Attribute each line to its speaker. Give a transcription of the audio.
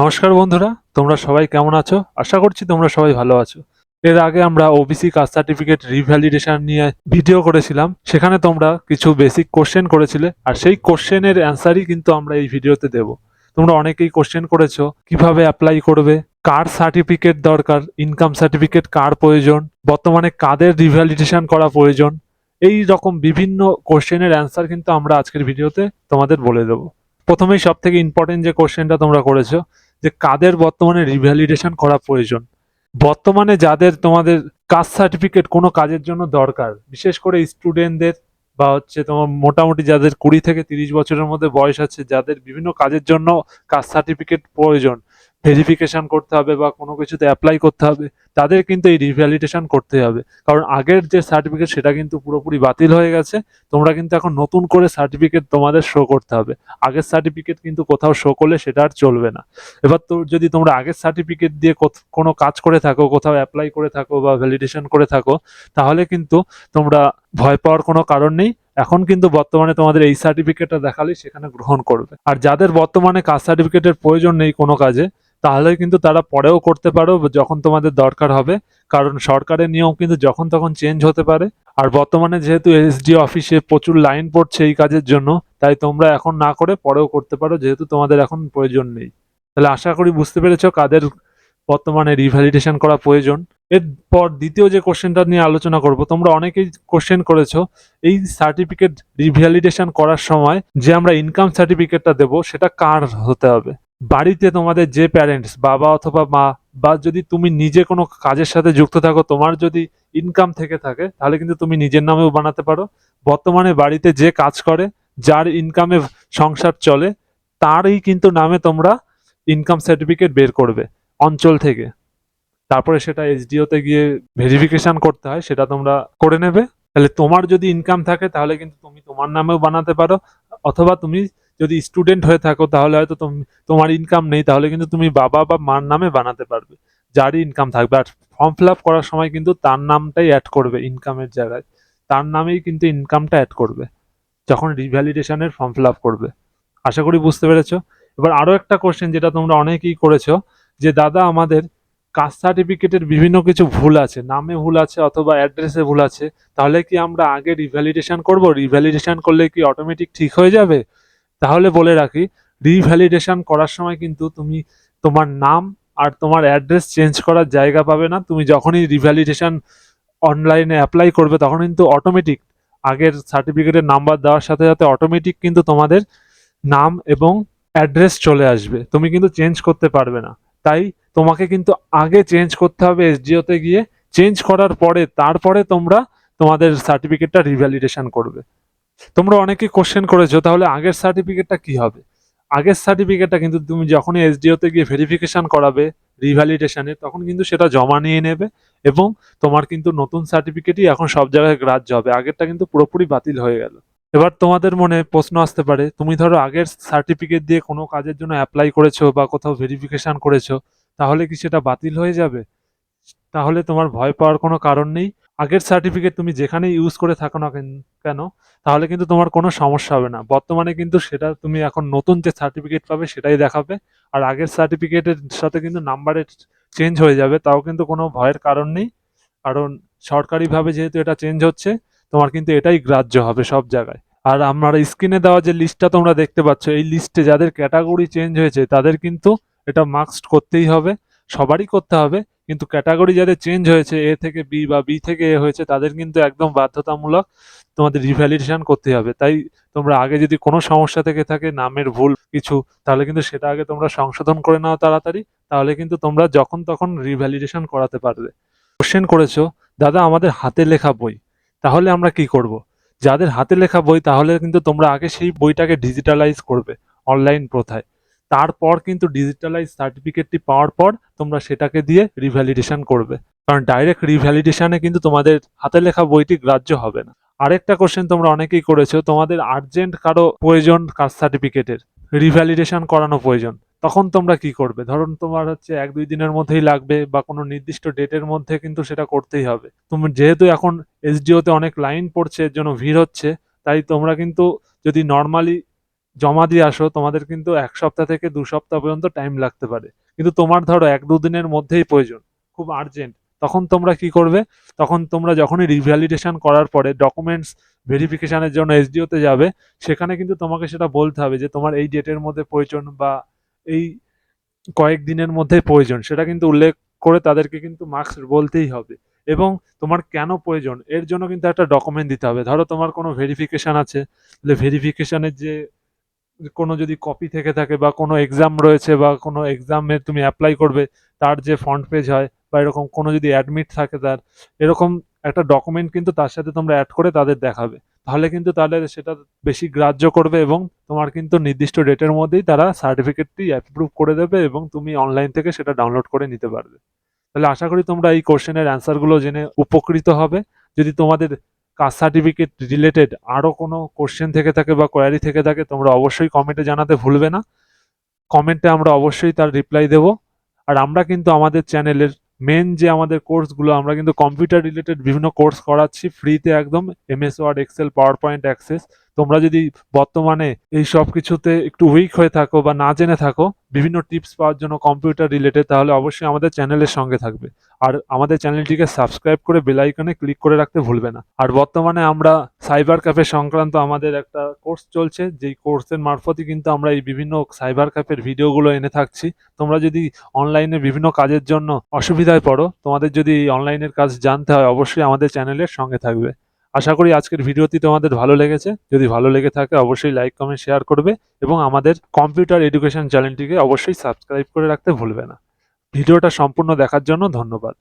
Speaker 1: নমস্কার বন্ধুরা, তোমরা সবাই কেমন আছো? আশা করছি তোমরা সবাই ভালো আছো। এর আগে আমরা ওবিসি কাস্ট সার্টিফিকেট রিভ্যালিডেশন নিয়ে ভিডিও করেছিলাম, সেখানে তোমরা কিছু বেসিক কোশ্চেন করেছিলে, আর সেই কোশ্চেনের অ্যান্সারই কিন্তু আমরা এই ভিডিওতে দেব। তোমরা অনেকেই কোশ্চেন করেছ, কীভাবে অ্যাপ্লাই করবে, কার সার্টিফিকেট দরকার ইনকাম সার্টিফিকেট কার প্রয়োজন, বর্তমানে কাদের রিভ্যালিডেশন করা প্রয়োজন, এই রকম বিভিন্ন কোশ্চেনের অ্যান্সার কিন্তু আমরা আজকের ভিডিওতে তোমাদের বলে দেবো। প্রথমেই সব থেকে ইম্পর্টেন্ট যে কোশ্চেনটা তোমরা করেছ যে কাদের বর্তমানে রিভ্যালিডেশন করা প্রয়োজন। বর্তমানে যাদের তোমাদের কাস্ট সার্টিফিকেট কোনো কাজের জন্য দরকার, বিশেষ করে স্টুডেন্টদের বা হচ্ছে তোমার মোটামুটি যাদের কুড়ি থেকে তিরিশ বছরের মধ্যে বয়স আছে, যাদের বিভিন্ন কাজের জন্য কাস্ট সার্টিফিকেট প্রয়োজন ভেরিফিকেশন করতে হবে বা কোনো কিছুতে অ্যাপ্লাই করতে হবে, তাদের কিন্তু এই রিভ্যালিডেশন করতে হবে। কারণ আগের যে সার্টিফিকেট সেটা কিন্তু পুরোপুরি বাতিল হয়ে গেছে, তোমরা কিন্তু এখন নতুন করে সার্টিফিকেট তোমাদের শো করতে হবে। আগের সার্টিফিকেট কিন্তু কোথাও শো করলে সেটা আর চলবে না। এবার তো যদি তোমরা আগের সার্টিফিকেট দিয়ে কোনো কাজ করে থাকো, কোথাও অ্যাপ্লাই করে থাকো বা ভ্যালিডেশন করে থাকো, তাহলে কিন্তু তোমরা ভয় পাওয়ার কোনো কারণ নেই। এখন কিন্তু বর্তমানে তোমাদের এই সার্টিফিকেটটা দেখালেই সেখানে গ্রহণ করবে। আর যাদের বর্তমানে কাস্ট সার্টিফিকেটের প্রয়োজন নেই কোনো কাজে তাহলে কিন্তু তারা পরেও করতে পারো যখন তোমাদের দরকার হবে। কারণ সরকারের নিয়ম কিন্তু যখন তখন চেঞ্জ হতে পারে। আর বর্তমানে যেহেতু এসডি অফিসে প্রচুর লাইন পড়ছে এই কাজের জন্য, তাই তোমরা এখন না করে পরেও করতে পারো যেহেতু তোমাদের এখন প্রয়োজন নেই। তাহলে আশা করি বুঝতে পেরেছ কাদের বর্তমানে রিভ্যালিডেশন করা প্রয়োজন। এরপর দ্বিতীয় যে কোশ্চেনটা নিয়ে আলোচনা করব, তোমরা অনেকেই কোশ্চেন করেছ, এই সার্টিফিকেট রিভ্যালিডেশন করার সময় যে আমরা ইনকাম সার্টিফিকেটটা দেব সেটা কার হতে হবে? বাড়িতে তোমাদের যে প্যারেন্টস বাবা অথবা মা, বা যদি তুমি নিজে কোনো কাজের সাথে যুক্ত থাকো, তোমার যদি ইনকাম থেকে থাকে, তাহলে কিন্তু তুমি নিজের নামেও বানাতে পারো। বর্তমানে বাড়িতে যে কাজ করে, যার ইনকামে সংসার চলে, তারই কিন্তু নামে তোমরা ইনকাম সার্টিফিকেট বের করবে, অঞ্চল থেকে। তারপরে সেটা এসডিওতে গিয়ে ভেরিফিকেশন করতে হয়, সেটা তোমরা করে নেবে। তাহলে তোমার যদি ইনকাম থাকে, তাহলে কিন্তু তুমি তোমার নামেও বানাতে পারো, অথবা তুমি যদি স্টুডেন্ট হয়ে থাকো, তাহলে হয়তো তুমি, তোমার ইনকাম নেই, তাহলে কিন্তু তুমি বাবা বা মার নামে বানাতে পারবে। যারই ইনকাম থাকবে। আর ফর্ম ফিল আপ করার সময় কিন্তু তার নামটাই অ্যাড করবে ইনকামের জায়গায়। তার নামেই কিন্তু ইনকামটা অ্যাড করবে, যখন রিভ্যালিডেশনের ফর্ম ফিল আপ করবে। আশা করি বুঝতে পেরেছ? এবার আরও একটা কোশ্চেন যেটা তোমরা অনেকেই করেছ, যে দাদা, আমাদের কাস্ট সার্টিফিকেটের বিভিন্ন কিছু ভুল আছে, নামে ভুল আছে অথবা অ্যাড্রেসে ভুল আছে, তাহলে কি আমরা আগে রিভ্যালিডেশন করব? রিভ্যালিডেশন করলে কি অটোমেটিক ঠিক হয়ে যাবে? তাহলে বলে রাখি রিভ্যালিডেশন করার সময় কিন্তু তুমি তোমার নাম আর তোমার অ্যাড্রেস চেঞ্জ করার জায়গা পাবে না। তুমি যখনই রিভ্যালিডেশন অনলাইনে অ্যাপ্লাই করবে, তখন কিন্তু অটোমেটিক আগের সার্টিফিকেটের নাম্বার দেওয়ার সাথে সাথে অটোমেটিক কিন্তু তোমাদের নাম এবং অ্যাড্রেস চলে আসবে। তুমি কিন্তু চেঞ্জ করতে পারবে না। তাই তোমাকে কিন্তু আগে চেঞ্জ করতে হবে এসডিওতে গিয়ে। চেঞ্জ করার পরে, তারপরে তোমরা তোমাদের সার্টিফিকেটটা রিভ্যালিডেশন করবে। তোমরা অনেকে কোশ্চেন করেছ, তাহলে আগের সার্টিফিকেটটা কি হবে? আগের সার্টিফিকেটটা কিন্তু তুমি যখনই এসডিওতে গিয়ে ভেরিফিকেশন করাবে রিভ্যালিডেশনে তখন কিন্তু সেটা জমা নিয়ে নেবে এবং তোমার কিন্তু নতুন সার্টিফিকেটই এখন সব জায়গায় গ্রাহ্য হবে। আগেরটা কিন্তু পুরোপুরি বাতিল হয়ে গেল। এবার তোমাদের মনে প্রশ্ন আসতে পারে, তুমি ধরো আগের সার্টিফিকেট দিয়ে কোনো কাজের জন্য অ্যাপ্লাই করেছ বা কোথাও ভেরিফিকেশন করেছ, তাহলে কি সেটা বাতিল হয়ে যাবে? তাহলে তোমার ভয় পাওয়ার কোনো কারণ নেই। আগের সার্টিফিকেট তুমি যেখানে ইউজ করে থাকো না কেন- তাহলে কিন্তু তোমার কোনো সমস্যা হবে না। বর্তমানে কিন্তু সেটা তুমি এখন নতুন যে সার্টিফিকেট পাবে সেটাই দেখাবে। আর আগের সার্টিফিকেটের সাথে কিন্তু নাম্বারের চেঞ্জ হয়ে যাবে, তাও কিন্তু কোনো ভয়ের কারণ নেই। কারণ সরকারিভাবে যেহেতু এটা চেঞ্জ হচ্ছে, তোমার কিন্তু এটাই গ্রাহ্য হবে সব জায়গায়। আর আমার স্ক্রিনে দেওয়া যে লিস্টটা তোমরা দেখতে পাচ্ছ, এই লিস্টে যাদের ক্যাটাগরি চেঞ্জ হয়েছে, তাদের কিন্তু এটা মার্কস করতেই হবে। সবারই করতে হবে। কিন্তু ক্যাটাগরি যাদের চেঞ্জ হয়েছে এ থেকে বি বা বি থেকে এ হয়েছে, তাদের কিন্তু একদম বাধ্যতামূলক তোমাদের রিভ্যালিডেশন করতে হবে। তাই তোমরা আগে যদি কোনো সমস্যা থেকে থাকে, নামের ভুল কিছু, তাহলে কিন্তু সেটা আগে তোমরা সংশোধন করে নাও তাড়াতাড়ি, তাহলে কিন্তু তোমরা যখন তখন রিভ্যালিডেশন করাতে পারবে। কোশ্চেন করেছ, দাদা, আমাদের হাতে লেখা বই, তাহলে আমরা কি করব? যাদের হাতে লেখা বই, তাহলে কিন্তু তোমরা আগে সেই বইটাকে ডিজিটালাইজ করবে অনলাইন প্রথায়। তারপর কিন্তু ডিজিটালাইজ সার্টিফিকেটটি পাওয়ার পর তোমরা সেটাকে দিয়ে রিভ্যালিডেশন করবে। কারণ ডাইরেক্ট রিভ্যালিডেশনে কিন্তু তোমাদের হাতে লেখা বইটি গ্রাহ্য হবে না। আরেকটা কোশ্চেন তোমরা অনেকেই করেছ, তোমাদের আর্জেন্ট কারও প্রয়োজন কাস্ট সার্টিফিকেটের রিভ্যালিডেশন করানো প্রয়োজন। তখন তোমরা কি করবে? ধরুন তোমার হচ্ছে এক দুই দিনের মধ্যেই লাগবে বা কোনো নির্দিষ্ট ডেটের মধ্যে কিন্তু সেটা করতেই হবে। তুমি যেহেতু এখন এসডিওতে অনেক লাইন পড়ছে, এর জন্য ভিড় হচ্ছে, তাই তোমরা কিন্তু যদি নর্মালি জমা দিয়ে আসো, তোমাদের কিন্তু এক সপ্তাহ থেকে দু সপ্তাহ পর্যন্ত টাইম লাগতে পারে। কিন্তু তোমার ধরো এক দুদিনের মধ্যেই প্রয়োজন, খুব আর্জেন্ট তখন তোমরা কি করবে? তখন তোমরা যখনই রিভ্যালিডেশন করার পরে ডকুমেন্টস ভেরিফিকেশনের জন্য এসডিওতে যাবে, সেখানে কিন্তু তোমাকে সেটা বলতে হবে যে তোমার এই ডেটের মধ্যে প্রয়োজন বা এই কয়েক দিনের মধ্যে প্রয়োজন। সেটা কিন্তু উল্লেখ করে তাদেরকে কিন্তু মার্কস বলতেই হবে। এবং তোমার কেন প্রয়োজন? এর জন্য কিন্তু একটা ডকুমেন্ট দিতে হবে। ধরো তোমার কোনো ভেরিফিকেশান আছে, তাহলে ভেরিফিকেশানের যে কোনো যদি কপি থেকে থাকে বা কোনো এক্সাম রয়েছে বা কোনো এক্সামে তুমি অ্যাপ্লাই করবে, তার যে ফ্রন্ট পেজ হয় বা এরকম কোনো যদি অ্যাডমিট থাকে তার, এরকম একটা ডকুমেন্ট কিন্তু তার সাথে তোমরা অ্যাড করে তাদের দেখাবে। তাহলে কিন্তু তাহলে সেটা বেশি গ্রাহ্য করবে এবং তোমার কিন্তু নির্দিষ্ট ডেটের মধ্যেই তারা সার্টিফিকেটটি অ্যাপ্রুভ করে দেবে এবং তুমি অনলাইন থেকে সেটা ডাউনলোড করে নিতে পারবে। তাহলে আশা করি তোমরা এই কোশ্চেনের অ্যান্সারগুলো জেনে উপকৃত হবে। যদি তোমাদের কাস্ট সার্টিফিকেট রিলেটেড আরও কোনো কোশ্চেন থেকে থাকে বা কোয়ারি থেকে থাকে, তোমরা অবশ্যই কমেন্টে জানাতে ভুলবে না। কমেন্টে আমরা অবশ্যই তার রিপ্লাই দেব। আর আমরা কিন্তু আমাদের চ্যানেলের মেন যে আমাদের কোর্সগুলো, আমরা কিন্তু কম্পিউটার রিলেটেড বিভিন্ন কোর্স করাচ্ছি ফ্রিতে একদম MS Word Excel PowerPoint Access তোমরা যদি বর্তমানে এই সব কিছুতে একটু উইক হয়ে থাকো বা না জেনে থাকো, বিভিন্ন টিপস পাওয়ার জন্য কম্পিউটার রিলেটেড তাহলে অবশ্যই আমাদের চ্যানেলের সঙ্গে থাকবে। আর আমাদের চ্যানেলটিকে সাবস্ক্রাইব করে বেলাইকনে ক্লিক করে রাখতে ভুলবে না। আর বর্তমানে আমরা সাইবার ক্যাফে সংক্রান্ত আমাদের একটা কোর্স চলছে, যেই কোর্সের মারফতই কিন্তু আমরা এই বিভিন্ন সাইবার ক্যাফের ভিডিওগুলো এনে থাকছি। তোমরা যদি অনলাইনে বিভিন্ন কাজের জন্য অসুবিধায় পড়ো, তোমাদের যদি অনলাইনের কাজ জানতে হয়, অবশ্যই আমাদের চ্যানেলের সঙ্গে থাকবে। আশা করি আজকের ভিডিওটি তোমাদের ভালো লেগেছে। যদি ভালো লেগে থাকে, অবশ্যই লাইক কমেন্ট শেয়ার করবে এবং আমাদের কম্পিউটার এডুকেশন চ্যানেলটিকে অবশ্যই সাবস্ক্রাইব করে রাখতে ভুলবে না। ভিডিওটা সম্পূর্ণ দেখার জন্য ধন্যবাদ।